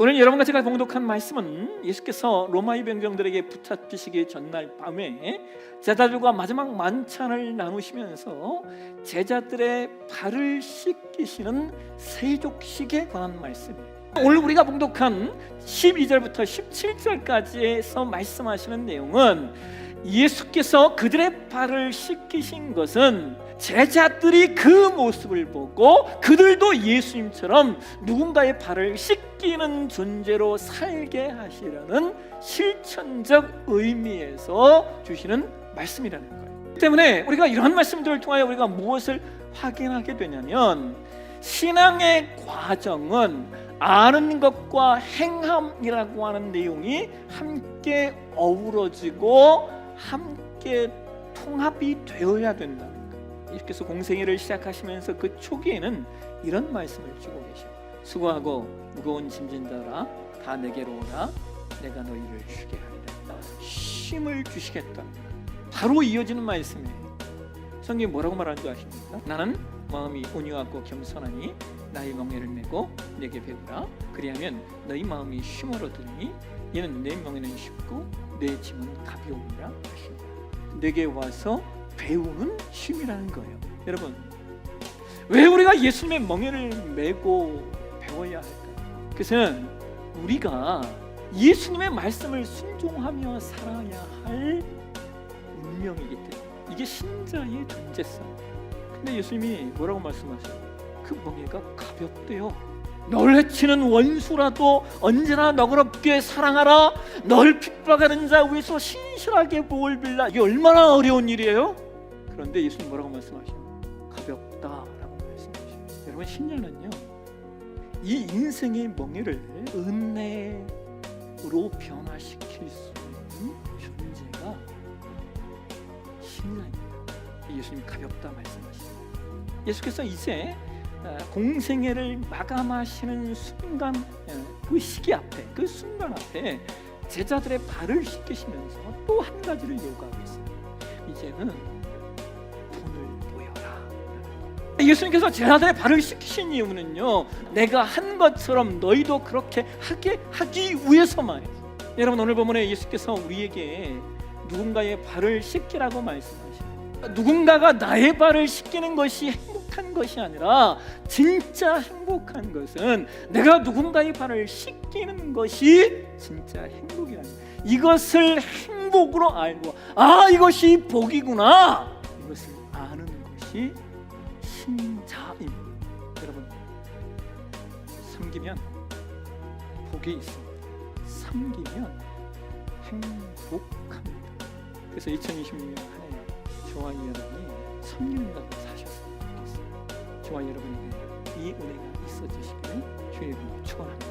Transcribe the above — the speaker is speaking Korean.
오늘 여러분과 제가 봉독한 말씀은 예수께서 로마의 병정들에게 붙잡히시기 전날 밤에 제자들과 마지막 만찬을 나누시면서 제자들의 발을 씻기시는 세족식에 관한 말씀이에요. 오늘 우리가 봉독한 12절부터 17절까지에서 말씀하시는 내용은 예수께서 그들의 발을 씻기신 것은 제자들이 그 모습을 보고 그들도 예수님처럼 누군가의 발을 씻기는 존재로 살게 하시려는 실천적 의미에서 주시는 말씀이라는 거예요. 때문에 우리가 이런 말씀들을 통하여 우리가 무엇을 확인하게 되냐면 신앙의 과정은 아는 것과 행함이라고 하는 내용이 함께 어우러지고 함께 통합이 되어야 된다는 거예요. 예수께서 공생애를 시작하시면서 그 초기에는 이런 말씀을 주고 계셔요. 수고하고 무거운 짐진 자라 다 내게로 오라 내가 너희를 쉬게 하리라. 쉼을 주시겠다. 바로 이어지는 말씀이에요. 성경이 뭐라고 말하는 줄 아십니까? 나는 마음이 온유하고 겸손하니 나의 멍에를 메고 내게 배우라 그리하면 너희 마음이 쉼을 얻으니 이는 내 멍에는 쉽고 내 짐은 가벼우니라 하십니다 내게 와서 배우는 쉼이라는 거예요 여러분 왜 우리가 예수님의 멍에를 메고 배워야 할까요? 그것은 우리가 예수님의 말씀을 순종하며 살아야 할 운명이기 때문에 이게 신자의 존재성 근데 예수님이 뭐라고 말씀하세요? 그 멍에가 가볍대요. 널 해치는 원수라도 언제나 너그럽게 사랑하라. 널 핍박하는 자 위에서 신실하게 복을 빌라. 이게 얼마나 어려운 일이에요? 그런데 예수님 뭐라고 말씀하시요? 가볍다라고 말씀하시요. 여러분 신녀는요. 이 인생의 멍에를 은혜로 변화시킬 수 있는 존재가 신자입니다. 예수님 가볍다 말씀하시요. 예수께서 이제 어, 공생애를 마감하시는 순간 어, 그 시기 앞에 그 순간 앞에 제자들의 발을 씻기시면서 또 한 가지를 요구하고 있어요. 이제는 돈을 보여라. 예수님께서 제자들의 발을 씻기신 이유는요. 내가 한 것처럼 너희도 그렇게 하게 하기 위해서만이에요. 여러분 오늘 본문에 예수께서 우리에게 누군가의 발을 씻기라고 말씀하십니다. 누군가가 나의 발을 씻기는 것이 행복 한 것이 아니라 진짜 행복한 것은 내가 누군가의 발을 씻기는 것이 진짜 행복이라는 거예요. 이것을 행복으로 알고 아 이것이 복이구나 이것을 아는 것이 신자입니다. 여러분 섬기면 복이 있습니다. 섬기면 행복합니다. 그래서 2026년 한해 여러분이 섬기는 자 저와 여러분에게 이 은혜가 있어지시기를 주의 이름으로 축원합니다.